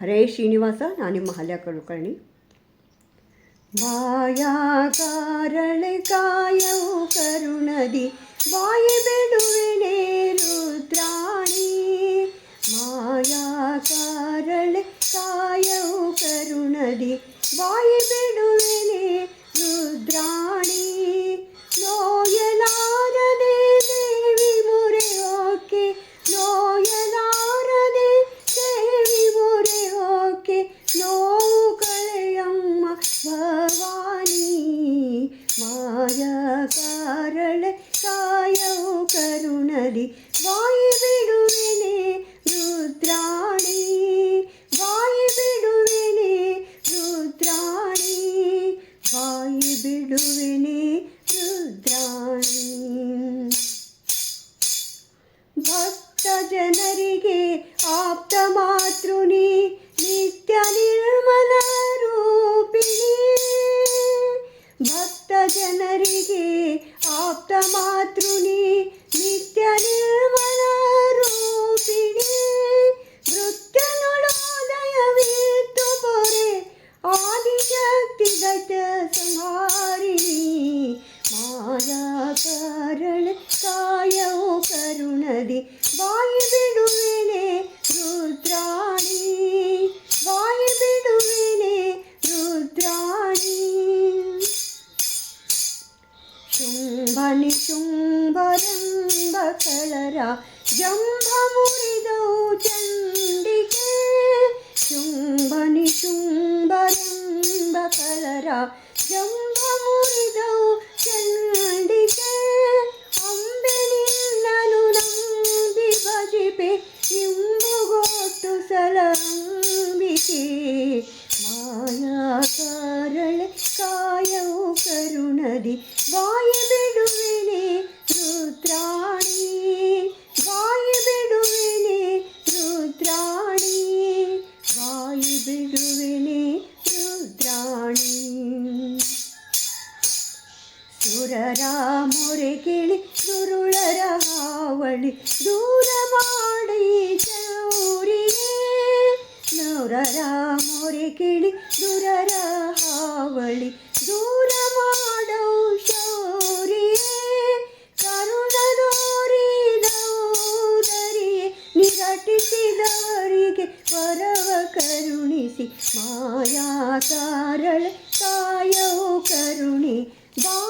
हरे श्रीनिवासन आणि महाल्या कुलकर्णी. वाया कारण काय हो करुणदी वाय ಬಾಯಿ ಬಿಡುವೆನೆ ರುದ್ರಾಣಿ ಬಾಯಿ ಬಿಡುವೆನೆ ರುದ್ರಾಣಿ ಬಾಯಿ ಬಿಡುವೆನೆ ರುದ್ರಾಣಿ ಭಕ್ತ ಜನರಿಗೆ ಆಪ್ತ ಮಾತೃ ಸಕಲರ ಜಂಭ ಮುರಿದವು ಚಂಡಿಕೆ ಶುಂಭ ನಿಶುಂಭರಂಭ ಕಲರ ಜಂಭ ಮುರಿದವು ಚಂಡಿಕೆ ರ ಕಿಳಿ ಕೇಳಿ ದುರುಳರ ಹಾವಳಿ. ದೂರ ಮಾಡಿ ಚೌರಿಯೇ. ನೂರರ ಮೊರೆ ಕಿಳಿ ದುರರ ಹಾವಳಿ. ದೂರ ಮಾಡೋ ಶೌರಿಯೇ. ಕರುಣದೋರಿ ದೌದರಿಯೇ ನಿರಟಿಸಿದವರಿಗೆ ಪರವ ಕರುಣಿಸಿ. ಮಾಯಾ ತಾರಳ ಕಾಯೋ ಕರುಣಿ, ಬಾ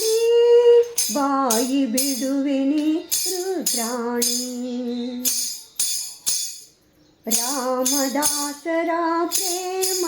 ಬಾಯಿ ಬಿಡುವೆನೆ ರುದ್ರಾಣಿ. ರಾಮದಾಸರ ಪ್ರೇಮ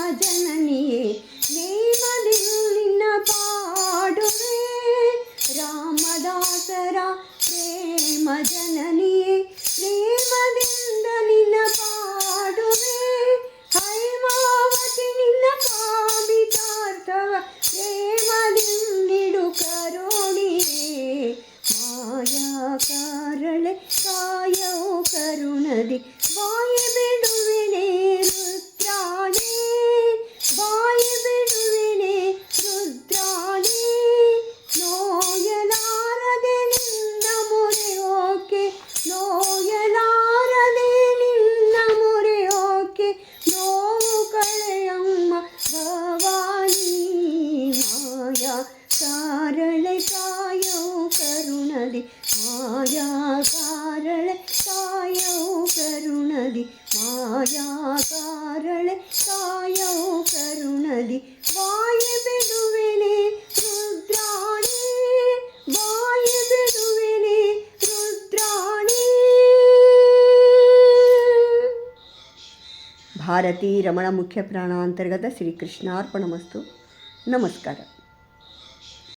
ರುದ್ರಾಣಿ ರುದ್ರಾಣಿ ಭಾರತೀ ರಮಣ ಮುಖ್ಯ ಪ್ರಾಣ ಅಂತರ್ಗತ ಶ್ರೀಕೃಷ್ಣಾರ್ಪಣ ನಮಸ್ಕಾರ